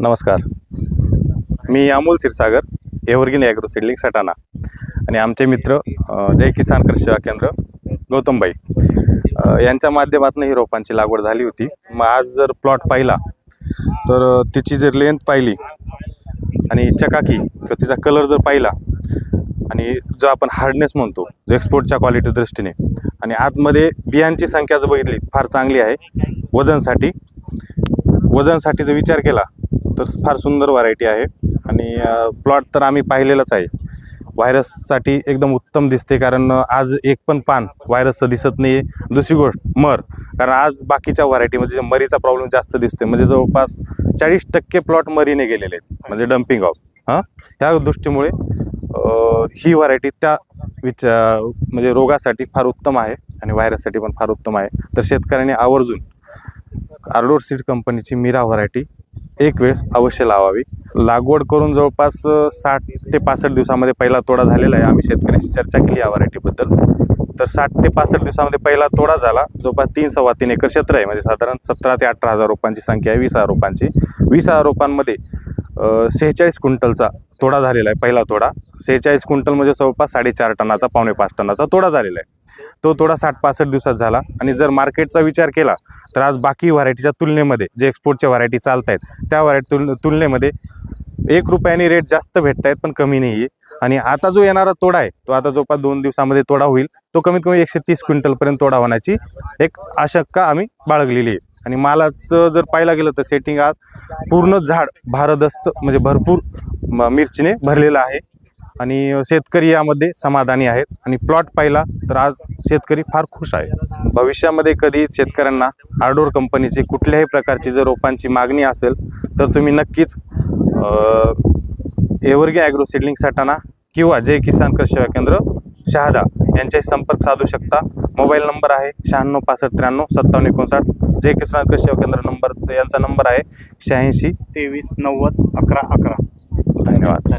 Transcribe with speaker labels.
Speaker 1: नमस्कार. मी Amol Kshirsagar evergreen agro seedling Satana. आणि आमचे मित्र जय किसान कृषी सेवा केंद्र गौतमबाई यांच्या माध्यमातून ही रोपांची लागवड झाली होती. मग आज जर प्लॉट पाहिला तर तिची जर लेंथ पाहिली आणि चकाकी किंवा तिचा कलर जर पाहिला आणि जो आपण हार्डनेस म्हणतो जो एक्सपोर्टच्या क्वालिटी दृष्टीने आणि आतमध्ये बियांची संख्या जर बघितली फार चांगली आहे. वजनसाठी वजनसाठी जर विचार केला तर फार सुंदर व्हरायटी आहे. आणि प्लॉट तर आम्ही पाहिलेलंच आहे. व्हायरससाठी एकदम उत्तम दिसते कारण आज एक पण पान व्हायरसचं दिसत नाही दुसरी गोष्ट मर. कारण आज बाकीच्या व्हरायटीमध्ये म्हणजे मरीचा प्रॉब्लेम जास्त दिसतोय म्हणजे जवळपास चाळीस टक्के प्लॉट मरीने गेलेले आहेत. म्हणजे डम्पिंग ऑफ हां? ह्या दृष्टीमुळे ही व्हरायटी त्या विचा म्हणजे रोगासाठी फार उत्तम आहे. आणि व्हायरससाठी पण फार उत्तम आहे. तर शेतकऱ्यांनी आवर्जून आर्डोर सीड कंपनीची मीरा व्हरायटी एक वेळेस अवश्य लावावी. लागवड करून जवळपास साठ ते पासष्ट दिवसामध्ये पहिला तोडा झालेला आहे. आम्ही शेतकऱ्यांशी चर्चा केली या व्हरायटीबद्दल. तर साठ ते पासष्ट दिवसामध्ये पहिला तोडा झाला. जवळपास तीन सव्वा तीन एकर क्षेत्र आहे. म्हणजे साधारण सतरा ते अठरा हजार रोपांची संख्या आहे वीस हजार रोपांची वीस हजार रोपांमध्ये सेहेचाळीस क्विंटलचा तोडा झालेला आहे पहिला तोडा. सेहेचाळीस क्विंटल म्हणजे जवळपास साडेचार टनाचा पावणे पाच टनाचा तोडा झालेला आहे. तो तोडा साठ पासष्ट दिवसात झाला. आणि जर मार्केटचा विचार केला तर आज बाकी व्हरायटीच्या तुलनेमध्ये जे एक्सपोर्टच्या व्हरायटी चालत आहेत त्या व्हरायटी तुल तुलनेमध्ये एक रुपयाने रेट जास्त भेटत आहेत पण कमी नाही आहे आणि आता जो येणारा तोडा आहे तो आता जवळपास दोन दिवसामध्ये तोडा होईल. तो कमीत कमी एकशे तीस क्विंटलपर्यंत तोडा होण्याची एक आशंका आम्ही बाळगलेली आहे. आणि मालाचं जर पाहायला गेलं तर सेटिंग आज पूर्ण झाड भारदस्त म्हणजे भरपूर म- मिरचीने भरलेलं आहे. आणि शेतकरी यामध्ये समाधानी आहेत. आणि प्लॉट पाहिला तर आज शेतकरी फार खुश आहे. भविष्यामध्ये कधी शेतकऱ्यांना आर्डोर कंपनीची कुठल्याही प्रकारची जर रोपांची मागणी असेल तर तुम्ही नक्कीच एव्हरगे ॲग्रो सिडलिंग सटाणा किंवा जय किसान कृषी सेवा केंद्र शहादा यांच्याशी संपर्क साधू शकता. मोबाईल नंबर आहे शहाण्णव पासष्ट त्र्याण्णव सत्तावन्न एकोणसाठ. जय किसान कृषी सेवा केंद्र नंबर यांचा नंबर आहे शहाऐंशी.
Speaker 2: तेवीस नव्वद अकरा अकरा.
Speaker 1: धन्यवाद.